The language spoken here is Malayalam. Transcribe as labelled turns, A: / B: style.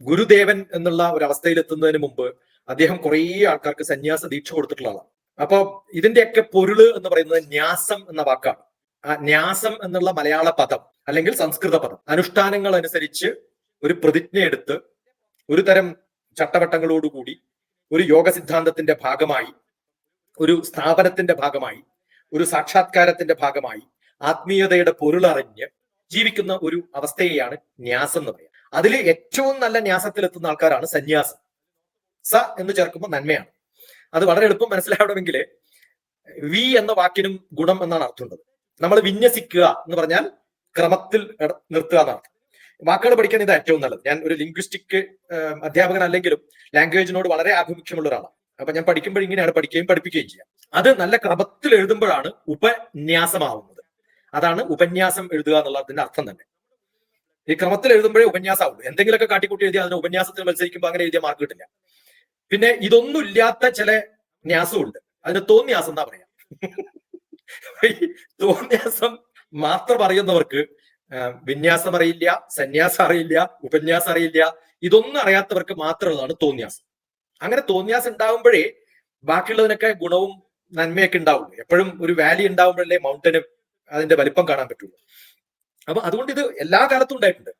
A: ഗുരുദേവൻ എന്നുള്ള ഒരു അവസ്ഥയിൽ എത്തുന്നതിന് മുമ്പ് അദ്ദേഹം കുറേ ആൾക്കാർക്ക് സന്യാസ ദീക്ഷ കൊടുത്തിട്ടുള്ള ആളാണ്. അപ്പൊ ഇതിന്റെയൊക്കെ പൊരുൾ എന്ന് പറയുന്നത് ന്യാസം എന്ന വാക്കാണ്. ആ ന്യാസം എന്നുള്ള മലയാള പദം അല്ലെങ്കിൽ സംസ്കൃത പദം അനുഷ്ഠാനങ്ങൾ അനുസരിച്ച് ഒരു പ്രതിജ്ഞ എടുത്ത് ഒരു തരം ചട്ടവട്ടങ്ങളോടുകൂടി ഒരു യോഗ സിദ്ധാന്തത്തിന്റെ ഭാഗമായി ഒരു സ്ഥാപനത്തിന്റെ ഭാഗമായി ഒരു സാക്ഷാത്കാരത്തിന്റെ ഭാഗമായി ആത്മീയതയുടെ പൊരുളറിഞ്ഞ് ജീവിക്കുന്ന ഒരു അവസ്ഥയെയാണ് ന്യാസം എന്ന് പറയുക അതിൽ ഏറ്റവും നല്ല ന്യാസത്തിൽ എത്തുന്ന ആൾക്കാരാണ് സന്യാസം. സ എന്ന് ചേർക്കുമ്പോൾ നന്മയാണ്. അത് വളരെ എളുപ്പം മനസ്സിലാവണമെങ്കിൽ വി എന്ന വാക്കിനും ഗുണം എന്നാണ് അർത്ഥമുള്ളത് നമ്മൾ വിന്യസിക്കുക എന്ന് പറഞ്ഞാൽ ക്രമത്തിൽ നിർത്തുക എന്നാണ് വാക്കുകൾ പഠിക്കാൻ ഇത് ഏറ്റവും നല്ലത്. ഞാൻ ഒരു ലിംഗ്വിസ്റ്റിക് അധ്യാപകൻ അല്ലെങ്കിലും ലാംഗ്വേജിനോട് വളരെ ആഭിമുഖ്യമുള്ള ഒരാളാണ് അപ്പൊ ഞാൻ പഠിക്കുമ്പോൾ ഇങ്ങനെയാണ് പഠിക്കുകയും പഠിപ്പിക്കുകയും ചെയ്യാം. അത് നല്ല ക്രമത്തിൽ എഴുതുമ്പോഴാണ് ഉപന്യാസമാവുന്നത്. അതാണ് ഉപന്യാസം എഴുതുക എന്നുള്ളതിന്റെ അർത്ഥം തന്നെ. ഈ ക്രമത്തിൽ എഴുതുമ്പോഴേ ഉപന്യാസമാവുള്ളൂ എന്തെങ്കിലുമൊക്കെ കാട്ടിക്കൂട്ടി എഴുതി അതിന് ഉപന്യാസത്തിൽ മത്സരിക്കുമ്പോൾ അങ്ങനെ എഴുതിയ മാർക്ക് കിട്ടില്ല. പിന്നെ ഇതൊന്നും ഇല്ലാത്ത ചില ന്യാസമുണ്ട്. അതിന് തോന്നിയാസം എന്നാ പറയാം? തോന്നിയാസം മാത്രം അറിയുന്നവർക്ക് വിന്യാസം അറിയില്ല സന്യാസം അറിയില്ല ഉപന്യാസം അറിയില്ല ഇതൊന്നും അറിയാത്തവർക്ക് മാത്രമുള്ളതാണ് തോന്നിയാസം. അങ്ങനെ തോന്നിയാസം ഉണ്ടാകുമ്പോഴേ ബാക്കിയുള്ളതിനൊക്കെ ഗുണവും നന്മയൊക്കെ ഉണ്ടാവുള്ളൂ. എപ്പോഴും ഒരു വാലി ഉണ്ടാവുമ്പോഴല്ലേ മൗണ്ടന് അതിന്റെ വലിപ്പം കാണാൻ പറ്റുള്ളൂ. അപ്പൊ അതുകൊണ്ട് ഇത് എല്ലാ കാലത്തും ഉണ്ടായിട്ടുണ്ട്.